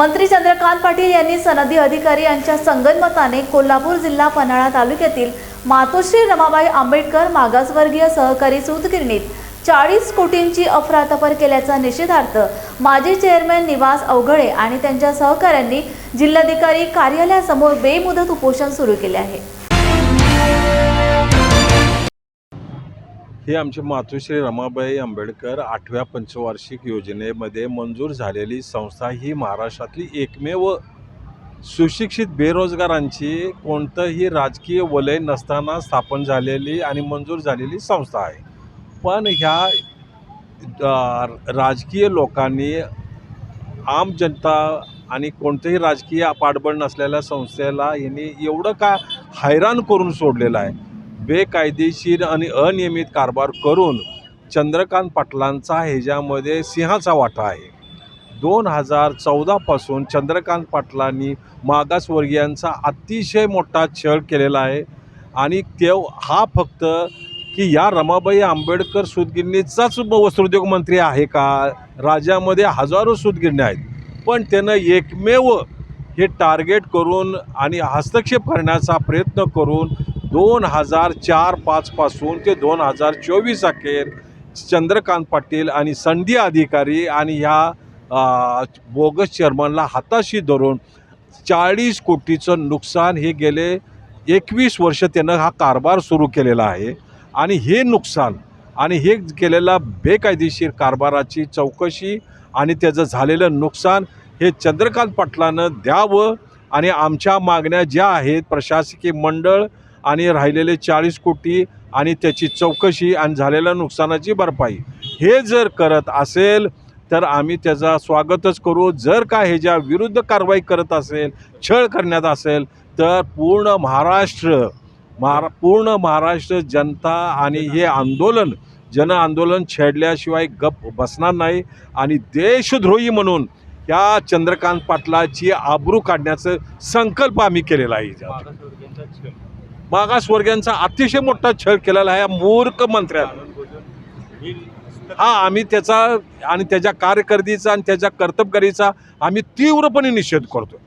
मंत्री चंद्रकांत पाटील यांनी सनदी अधिकारी यांच्या संगनमताने कोल्हापूर जिल्हा पन्हाळा तालुक्यातील मातोश्री रमाबाई आंबेडकर मागासवर्गीय सहकारी सूतगिरणीत चाळीस कोटींची अफरातफर केल्याचा निषेधार्थ माजी चेअरमॅन निवास अवघडे आणि त्यांच्या सहकाऱ्यांनी जिल्हाधिकारी कार्यालयासमोर बेमुदत उपोषण सुरू केले आहे. ही आमची मातोश्री रमाबाई आंबेडकर आठव्या पंचवार्षिक योजनेमध्ये मंजूर झालेली संस्था ही महाराष्ट्रातली एकमेव सुशिक्षित बेरोजगारांची कोणतंही राजकीय वलय नसताना स्थापन झालेली आणि मंजूर झालेली संस्था आहे. पण ह्या राजकीय लोकांनी आम जनता आणि कोणतंही राजकीय पाठबळ नसलेल्या संस्थेला यांनी एवढं का हैराण करून सोडलेलं आहे? बेकायदेशीर आणि अनियमित कारभार करून चंद्रकांत पाटलांचा ह्याच्यामध्ये सिंहाचा वाटा आहे. दोन हजार चौदापासून चंद्रकांत पाटलांनी मागासवर्गीयांचा अतिशय मोठा छळ केलेला आहे. आणि तेव हा फक्त की या रमाबाई आंबेडकर सूतगिरणीचाच वस्त्रोद्योग मंत्री आहे का? राज्यामध्ये हजारो सूतगिरण्या आहेत. पण त्यानं एकमेव हे टार्गेट करून आणि हस्तक्षेप करण्याचा प्रयत्न करून दोन हजार चार पाचपासून ते दोन हजार चोवीस अखेर चंद्रकांत पाटील आणि संधी अधिकारी आणि ह्या बोगस चेअरमनला हाताशी धरून चाळीस कोटीचं नुकसान हे गेले एकवीस वर्ष त्यानं हा कारभार सुरू केलेला आहे. आणि हे नुकसान आणि हे केलेला बेकायदेशीर कारभाराची चौकशी आणि त्याचं झालेलं नुकसान हे चंद्रकांत पाटलानं द्यावं आणि आमच्या मागण्या ज्या आहेत प्रशासकीय मंडळ आणि राहिलेले चाळीस कोटी आणि त्याची चौकशी आणि झालेल्या नुकसानाची भरपाई. हे जर करत असेल तर आम्ही त्याचा स्वागतच करू. जर का ह्याच्या विरुद्ध कारवाई करत असेल छळ करण्यात असेल तर पूर्ण महाराष्ट्र महारा पूर्ण महाराष्ट्र जनता आणि हे आंदोलन जन आंदोलन छेडल्याशिवाय गप बसणार नाही. आणि देशद्रोही म्हणून या चंद्रकांत पाटलाची आबरू काढण्याचं संकल्प आम्ही केलेला आहे. मागासवर्गीयांचा अतिशय मोठा छळ केलेला आहे या मूर्ख मंत्र्यानं हा आम्ही त्याचा आणि त्याच्या कार्यकर्तीचा आणि त्याच्या कर्तबगारीचा आम्ही तीव्रपणे निषेध करतो